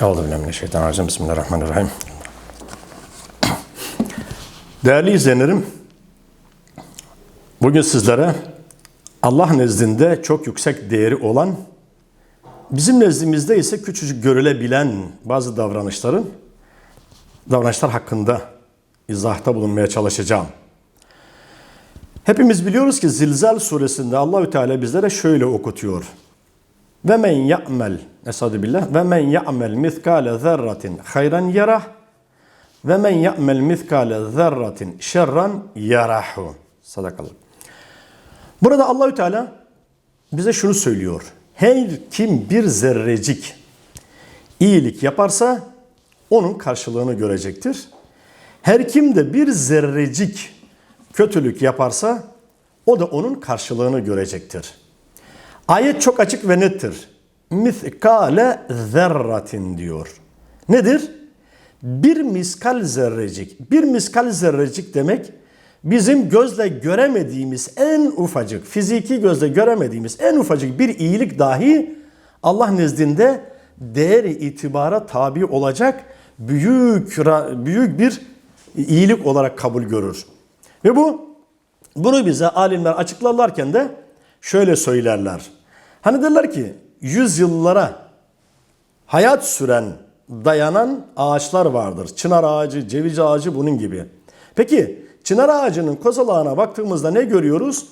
Euzubillahimineşşeytanirracim. Bismillahirrahmanirrahim. Değerli izleyenlerim, bugün sizlere Allah nezdinde çok yüksek değeri olan, bizim nezdimizde ise küçücük görülebilen bazı davranışların, davranışlar hakkında izahta bulunmaya çalışacağım. Hepimiz biliyoruz ki Zilzal suresinde Allahü Teala bizlere şöyle okutuyor. Ve men ya'mel esadu billah ve men ya'mel miskale zerratin hayran yarah ve men ya'mel miskale zerratin şerran yarahu. Sadakallah. Burada Allahü Teala bize şunu söylüyor. Her kim bir zerrecik iyilik yaparsa onun karşılığını görecektir. Her kim de bir zerrecik kötülük yaparsa o da onun karşılığını görecektir. Ayet çok açık ve nettir. Miskale zerratin diyor. Nedir? Bir miskal zerrecik. Bir miskal zerrecik demek bizim gözle göremediğimiz en ufacık, fiziki gözle göremediğimiz en ufacık bir iyilik dahi Allah nezdinde değeri itibara tabi olacak büyük büyük bir iyilik olarak kabul görür. Ve bu bunu bize alimler açıklarlarken de şöyle söylerler. Hani derler ki yüzyıllara hayat süren, dayanan ağaçlar vardır. Çınar ağacı, ceviz ağacı bunun gibi. Peki çınar ağacının kozalağına baktığımızda ne görüyoruz?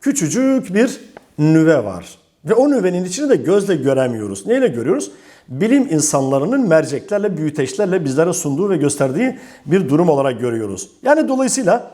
Küçücük bir nüve var. Ve o nüvenin içini de gözle göremiyoruz. Neyle görüyoruz? Bilim insanlarının merceklerle, büyüteçlerle bizlere sunduğu ve gösterdiği bir durum olarak görüyoruz. Yani dolayısıyla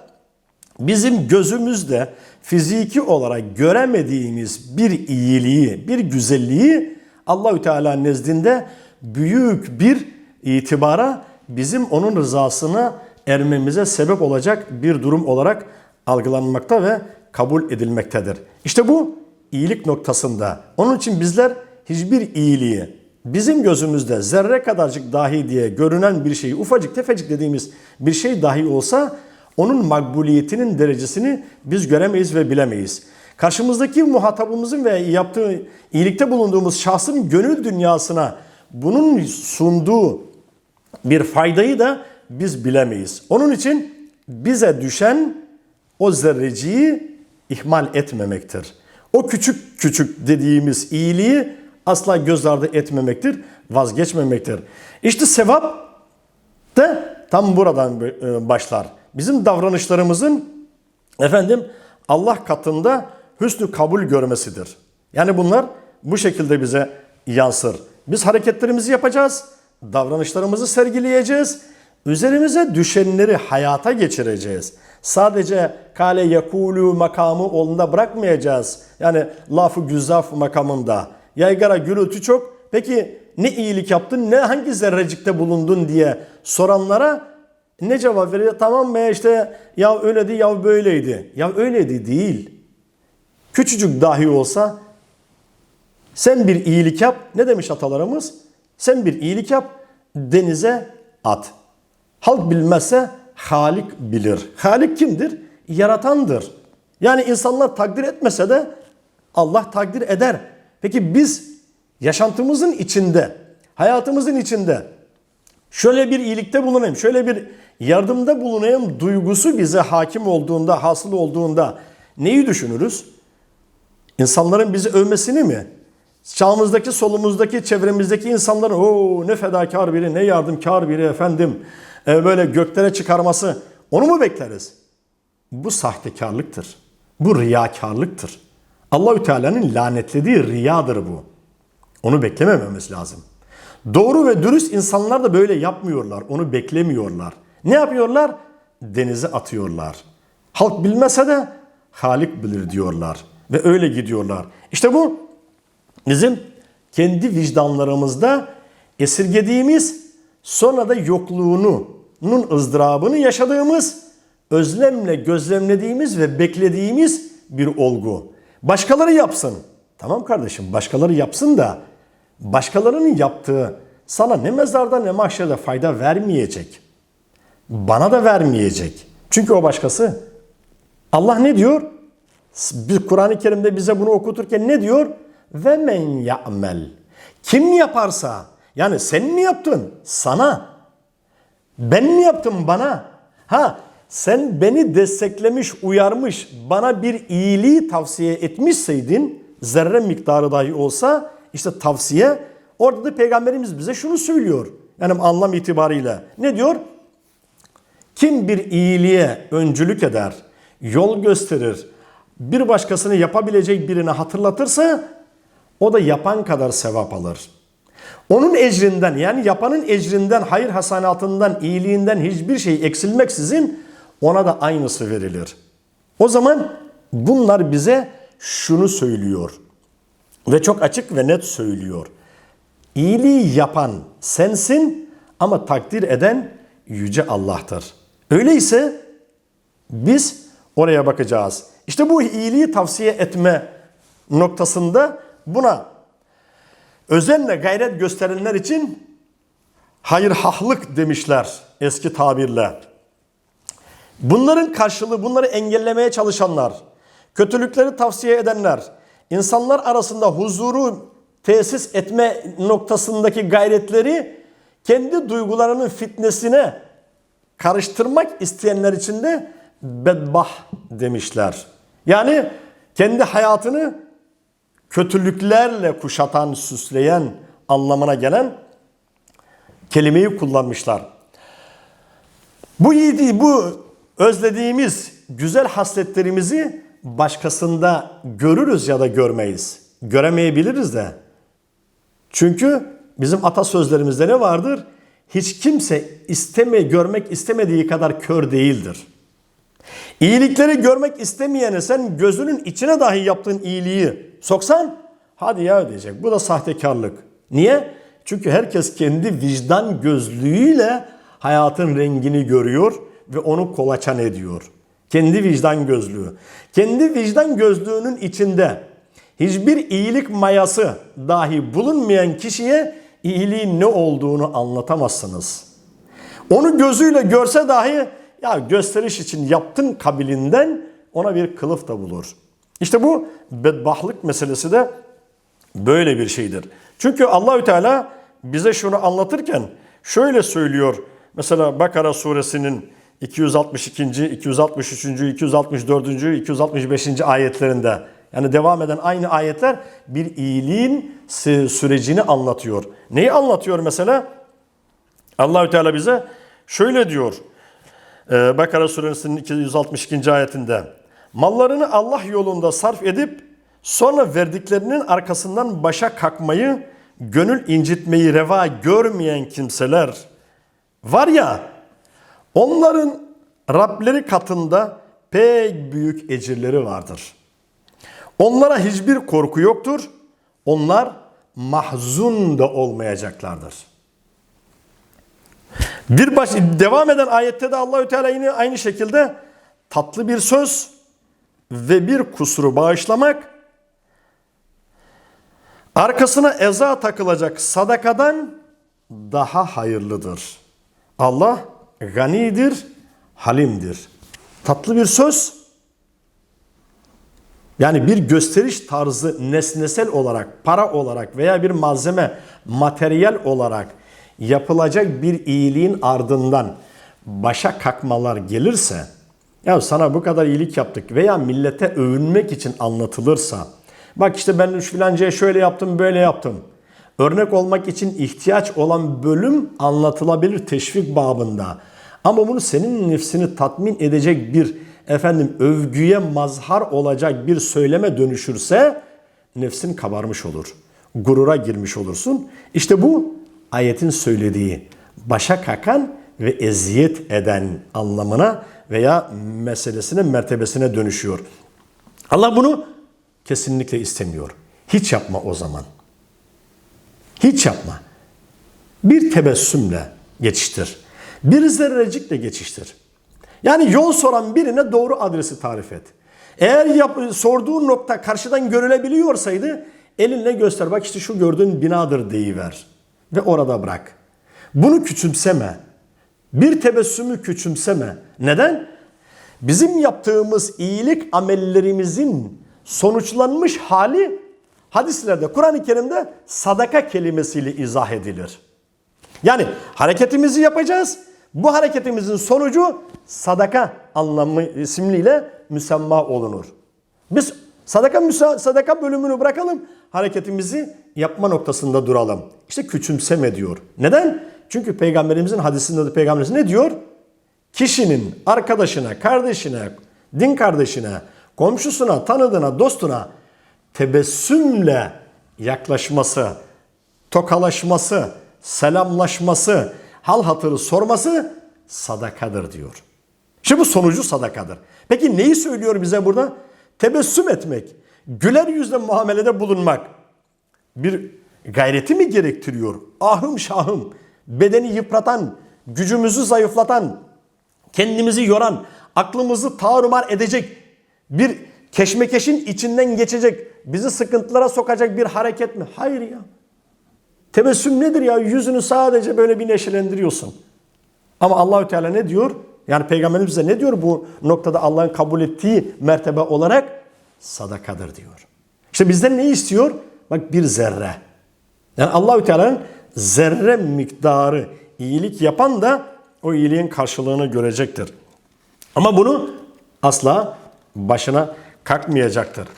bizim gözümüzde fiziki olarak göremediğimiz bir iyiliği, bir güzelliği Allahü Teala nezdinde büyük bir itibara bizim onun rızasına ermemize sebep olacak bir durum olarak algılanmakta ve kabul edilmektedir. İşte bu iyilik noktasında. Onun için bizler hiçbir iyiliği bizim gözümüzde zerre kadarcık dahi diye görünen bir şeyi ufacık tefecik dediğimiz bir şey dahi olsa onun makbuliyetinin derecesini biz göremeyiz ve bilemeyiz. Karşımızdaki muhatabımızın ve yaptığı iyilikte bulunduğumuz şahsın gönül dünyasına bunun sunduğu bir faydayı da biz bilemeyiz. Onun için bize düşen o zerreciyi ihmal etmemektir. O küçük küçük dediğimiz iyiliği asla göz ardı etmemektir, vazgeçmemektir. İşte sevap da tam buradan başlar bizim davranışlarımızın efendim Allah katında hüsnü kabul görmesidir. Yani bunlar bu şekilde bize yansır. Biz hareketlerimizi yapacağız, davranışlarımızı sergileyeceğiz, üzerimize düşenleri hayata geçireceğiz. Sadece kale yakulu makamı olunda bırakmayacağız. Yani lafı güzaf makamında. Yaygara gürültü çok. Peki ne iyilik yaptın, ne hangi zerrecikte bulundun diye soranlara ne cevap veriyor? Tamam mı işte ya öyleydi ya böyleydi. Ya öyleydi değil. Küçücük dahi olsa sen bir iyilik yap. Ne demiş atalarımız? Sen bir iyilik yap denize at. Halk bilmezse Halik bilir. Halik kimdir? Yaratandır. Yani insanlar takdir etmese de Allah takdir eder. Peki biz yaşantımızın içinde, hayatımızın içinde şöyle bir iyilikte bulunayım, şöyle bir yardımda bulunayım duygusu bize hakim olduğunda, hasıl olduğunda neyi düşünürüz? İnsanların bizi övmesini mi? Çağımızdaki, solumuzdaki, çevremizdeki insanların o ne fedakar biri, ne yardımkar biri efendim e, böyle göklere çıkarması onu mu bekleriz? Bu sahtekarlıktır. Bu riyakarlıktır. Allahü Teala'nın lanetlediği riyadır bu. Onu beklemememiz lazım. Doğru ve dürüst insanlar da böyle yapmıyorlar. Onu beklemiyorlar. Ne yapıyorlar? Denize atıyorlar. Halk bilmese de Halik bilir diyorlar. Ve öyle gidiyorlar. İşte bu bizim kendi vicdanlarımızda esirgediğimiz sonra da yokluğunu, nun ızdırabını yaşadığımız, özlemle gözlemlediğimiz ve beklediğimiz bir olgu. Başkaları yapsın. Tamam kardeşim başkaları yapsın da başkalarının yaptığı sana ne mezarda ne mahşerde fayda vermeyecek. Bana da vermeyecek. Çünkü o başkası. Allah ne diyor? Kur'an-ı Kerim'de bize bunu okuturken ne diyor? Ve men ya'mel. Kim yaparsa Yani sen mi yaptın? Sana. Ben mi yaptım bana? Ha sen beni desteklemiş, uyarmış, bana bir iyiliği tavsiye etmişseydin, zerre miktarı dahi olsa işte tavsiye, orada da Peygamberimiz bize şunu söylüyor. Yani anlam itibariyle. Ne diyor? Kim bir iyiliğe öncülük eder, yol gösterir, bir başkasını yapabilecek birine hatırlatırsa o da yapan kadar sevap alır. Onun ecrinden yani yapanın ecrinden, hayır hasanatından, iyiliğinden hiçbir şey eksilmeksizin ona da aynısı verilir. O zaman bunlar bize şunu söylüyor ve çok açık ve net söylüyor. İyiliği yapan sensin ama takdir eden yüce Allah'tır. Öyleyse biz oraya bakacağız. İşte bu iyiliği tavsiye etme noktasında buna özenle gayret gösterenler için hayırhahlık demişler eski tabirle. Bunların karşılığı bunları engellemeye çalışanlar, kötülükleri tavsiye edenler, insanlar arasında huzuru tesis etme noktasındaki gayretleri kendi duygularının fitnesine karıştırmak isteyenler için de bedbah demişler. Yani kendi hayatını kötülüklerle kuşatan, süsleyen anlamına gelen kelimeyi kullanmışlar. Bu iyiliği, bu özlediğimiz güzel hasletlerimizi başkasında görürüz ya da görmeyiz. Göremeyebiliriz de. Çünkü bizim atasözlerimizde ne vardır? Hiç kimse isteme, görmek istemediği kadar kör değildir. İyilikleri görmek istemeyene sen gözünün içine dahi yaptığın iyiliği soksan hadi ya diyecek. Bu da sahtekarlık. Niye? Çünkü herkes kendi vicdan gözlüğüyle hayatın rengini görüyor ve onu kolaçan ediyor. Kendi vicdan gözlüğü. Kendi vicdan gözlüğünün içinde hiçbir iyilik mayası dahi bulunmayan kişiye iyiliğin ne olduğunu anlatamazsınız. Onu gözüyle görse dahi ya gösteriş için yaptın kabilinden ona bir kılıf da bulur. İşte bu bedbahlık meselesi de böyle bir şeydir. Çünkü Allahü Teala bize şunu anlatırken şöyle söylüyor. Mesela Bakara suresinin 262. 263. 264. 265. ayetlerinde yani devam eden aynı ayetler bir iyiliğin sürecini anlatıyor. Neyi anlatıyor mesela? Allahü Teala bize şöyle diyor. Ee, Bakara suresinin 262. ayetinde. Mallarını Allah yolunda sarf edip sonra verdiklerinin arkasından başa kalkmayı, gönül incitmeyi reva görmeyen kimseler var ya onların Rableri katında pek büyük ecirleri vardır. Onlara hiçbir korku yoktur. Onlar mahzun da olmayacaklardır. Bir baş devam eden ayette de Allahü Teala yine aynı şekilde tatlı bir söz ve bir kusuru bağışlamak arkasına eza takılacak sadakadan daha hayırlıdır. Allah ganidir, halimdir. Tatlı bir söz yani bir gösteriş tarzı nesnesel olarak, para olarak veya bir malzeme, materyal olarak yapılacak bir iyiliğin ardından başa kalkmalar gelirse, ya sana bu kadar iyilik yaptık veya millete övünmek için anlatılırsa, bak işte ben filancaya şöyle yaptım, böyle yaptım. Örnek olmak için ihtiyaç olan bölüm anlatılabilir teşvik babında. Ama bunu senin nefsini tatmin edecek bir efendim övgüye mazhar olacak bir söyleme dönüşürse nefsin kabarmış olur. Gurura girmiş olursun. İşte bu ayetin söylediği başa kakan ve eziyet eden anlamına veya meselesine, mertebesine dönüşüyor. Allah bunu kesinlikle istemiyor. Hiç yapma o zaman. Hiç yapma. Bir tebessümle geçiştir. Bir zerrecikle geçiştir. Yani yol soran birine doğru adresi tarif et. Eğer yap, sorduğun nokta karşıdan görülebiliyorsaydı elinle göster. Bak işte şu gördüğün binadır deyiver. Ve orada bırak. Bunu küçümseme. Bir tebessümü küçümseme. Neden? Bizim yaptığımız iyilik amellerimizin sonuçlanmış hali hadislerde Kur'an-ı Kerim'de sadaka kelimesiyle izah edilir. Yani hareketimizi yapacağız. Bu hareketimizin sonucu sadaka anlamı isimliyle müsemma olunur. Biz sadaka sadaka bölümünü bırakalım. Hareketimizi yapma noktasında duralım. İşte küçümseme diyor. Neden? Çünkü peygamberimizin hadisinde de peygamberimiz ne diyor? Kişinin arkadaşına, kardeşine, din kardeşine, komşusuna, tanıdığına, dostuna tebessümle yaklaşması, tokalaşması, selamlaşması, hal hatırı sorması sadakadır diyor. İşte bu sonucu sadakadır. Peki neyi söylüyor bize burada? Tebessüm etmek, güler yüzle muamelede bulunmak bir gayreti mi gerektiriyor? Ahım şahım, bedeni yıpratan, gücümüzü zayıflatan, kendimizi yoran, aklımızı tarumar edecek bir keşmekeşin içinden geçecek, bizi sıkıntılara sokacak bir hareket mi? Hayır ya. Tebessüm nedir ya? Yüzünü sadece böyle bir neşelendiriyorsun. Ama Allahü Teala ne diyor? Yani Peygamberimiz bize ne diyor bu noktada Allah'ın kabul ettiği mertebe olarak? Sadakadır diyor. İşte bizden ne istiyor? Bak bir zerre. Yani Allahü Teala'nın zerre miktarı iyilik yapan da o iyiliğin karşılığını görecektir. Ama bunu asla başına kalkmayacaktır.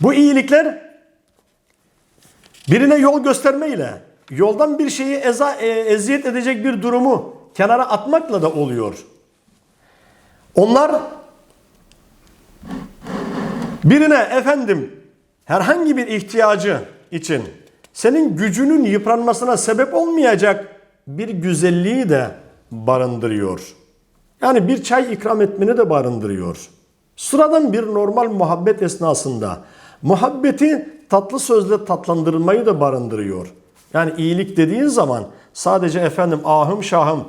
Bu iyilikler birine yol göstermeyle, yoldan bir şeyi eza, e, eziyet edecek bir durumu kenara atmakla da oluyor. Onlar birine efendim herhangi bir ihtiyacı için senin gücünün yıpranmasına sebep olmayacak bir güzelliği de barındırıyor. Yani bir çay ikram etmeni de barındırıyor. Sıradan bir normal muhabbet esnasında muhabbeti tatlı sözle tatlandırmayı da barındırıyor. Yani iyilik dediğin zaman sadece efendim ahım şahım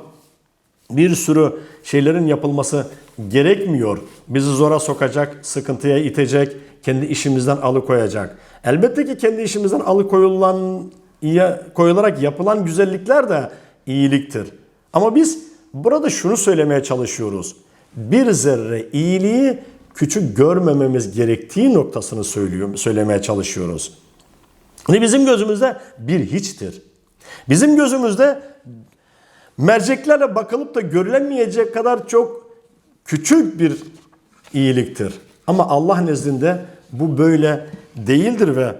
bir sürü şeylerin yapılması gerekmiyor. Bizi zora sokacak, sıkıntıya itecek, kendi işimizden alıkoyacak. Elbette ki kendi işimizden alıkoyulan, koyularak yapılan güzellikler de iyiliktir. Ama biz burada şunu söylemeye çalışıyoruz. Bir zerre iyiliği küçük görmememiz gerektiği noktasını söylüyor, söylemeye çalışıyoruz. Hani bizim gözümüzde bir hiçtir. Bizim gözümüzde merceklerle bakılıp da görülemeyecek kadar çok küçük bir iyiliktir. Ama Allah nezdinde bu böyle değildir ve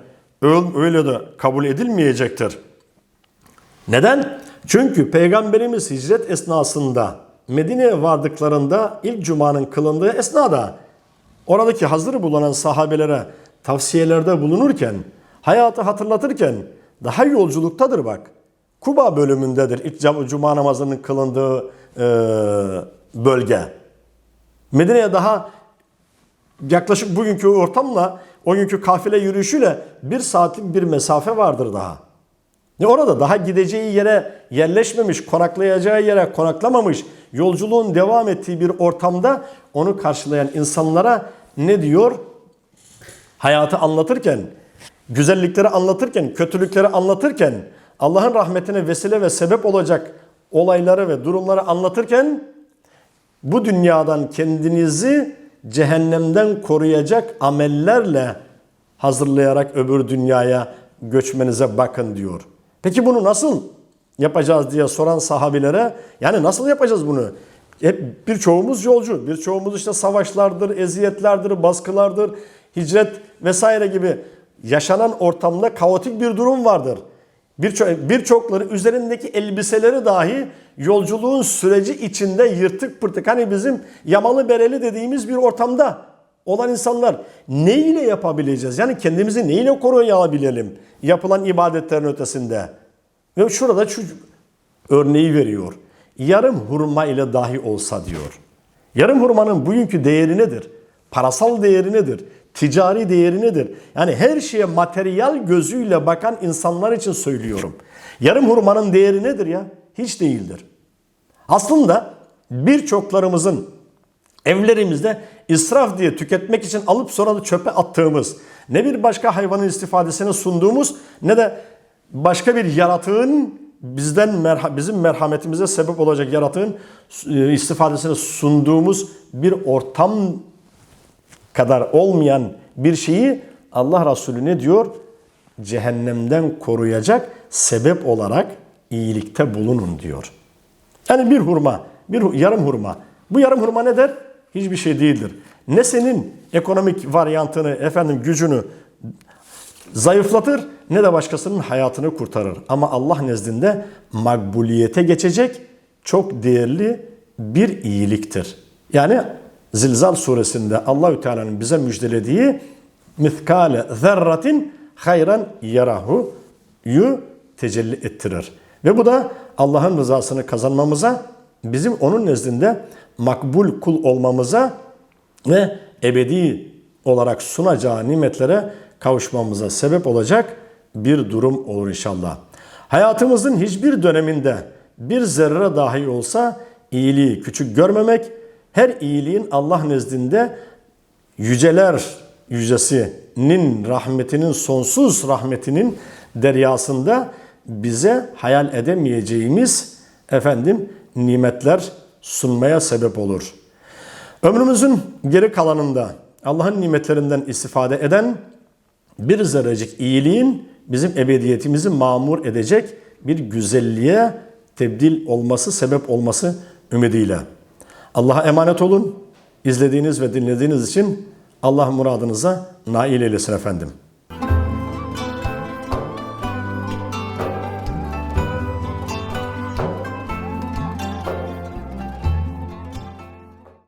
öyle de kabul edilmeyecektir. Neden? Çünkü Peygamberimiz hicret esnasında Medine'ye vardıklarında ilk cumanın kılındığı esnada oradaki hazır bulunan sahabelere tavsiyelerde bulunurken, hayatı hatırlatırken daha yolculuktadır bak. Kuba bölümündedir ilk cuma namazının kılındığı e, bölge. Medine'ye daha yaklaşık bugünkü ortamla o günkü kafile yürüyüşüyle bir saatlik bir mesafe vardır daha. Ne orada daha gideceği yere yerleşmemiş, konaklayacağı yere konaklamamış, yolculuğun devam ettiği bir ortamda onu karşılayan insanlara ne diyor? Hayatı anlatırken, güzellikleri anlatırken, kötülükleri anlatırken, Allah'ın rahmetine vesile ve sebep olacak olayları ve durumları anlatırken bu dünyadan kendinizi cehennemden koruyacak amellerle hazırlayarak öbür dünyaya göçmenize bakın diyor. Peki bunu nasıl yapacağız diye soran sahabilere yani nasıl yapacağız bunu? Hep birçoğumuz yolcu, birçoğumuz işte savaşlardır, eziyetlerdir, baskılardır, hicret vesaire gibi yaşanan ortamda kaotik bir durum vardır. Birçok birçokları üzerindeki elbiseleri dahi yolculuğun süreci içinde yırtık pırtık hani bizim yamalı bereli dediğimiz bir ortamda olan insanlar ne ile yapabileceğiz? Yani kendimizi ne ile koruyabilelim yapılan ibadetlerin ötesinde? Ve şurada şu örneği veriyor. Yarım hurma ile dahi olsa diyor. Yarım hurmanın bugünkü değeri nedir? Parasal değeri nedir? Ticari değeri nedir? Yani her şeye materyal gözüyle bakan insanlar için söylüyorum. Yarım hurmanın değeri nedir ya? Hiç değildir. Aslında birçoklarımızın evlerimizde israf diye tüketmek için alıp sonra da çöpe attığımız, ne bir başka hayvanın istifadesine sunduğumuz ne de başka bir yaratığın bizden merha bizim merhametimize sebep olacak yaratığın e, istifadesine sunduğumuz bir ortam kadar olmayan bir şeyi Allah Resulü ne diyor? cehennemden koruyacak sebep olarak iyilikte bulunun diyor. Yani bir hurma, bir yarım hurma. Bu yarım hurma ne der? Hiçbir şey değildir. Ne senin ekonomik varyantını, efendim gücünü zayıflatır ne de başkasının hayatını kurtarır. Ama Allah nezdinde makbuliyete geçecek çok değerli bir iyiliktir. Yani Zilzal suresinde Allahü Teala'nın bize müjdelediği miskale zerratin hayran yarahu yu tecelli ettirir. Ve bu da Allah'ın rızasını kazanmamıza, bizim onun nezdinde makbul kul olmamıza ve ebedi olarak sunacağı nimetlere kavuşmamıza sebep olacak bir durum olur inşallah. Hayatımızın hiçbir döneminde bir zerre dahi olsa iyiliği küçük görmemek, her iyiliğin Allah nezdinde yüceler yücesinin rahmetinin sonsuz rahmetinin deryasında bize hayal edemeyeceğimiz efendim nimetler sunmaya sebep olur. Ömrümüzün geri kalanında Allah'ın nimetlerinden istifade eden bir zerrecik iyiliğin bizim ebediyetimizi mamur edecek bir güzelliğe tebdil olması, sebep olması ümidiyle. Allah'a emanet olun. İzlediğiniz ve dinlediğiniz için Allah muradınıza nail eylesin efendim.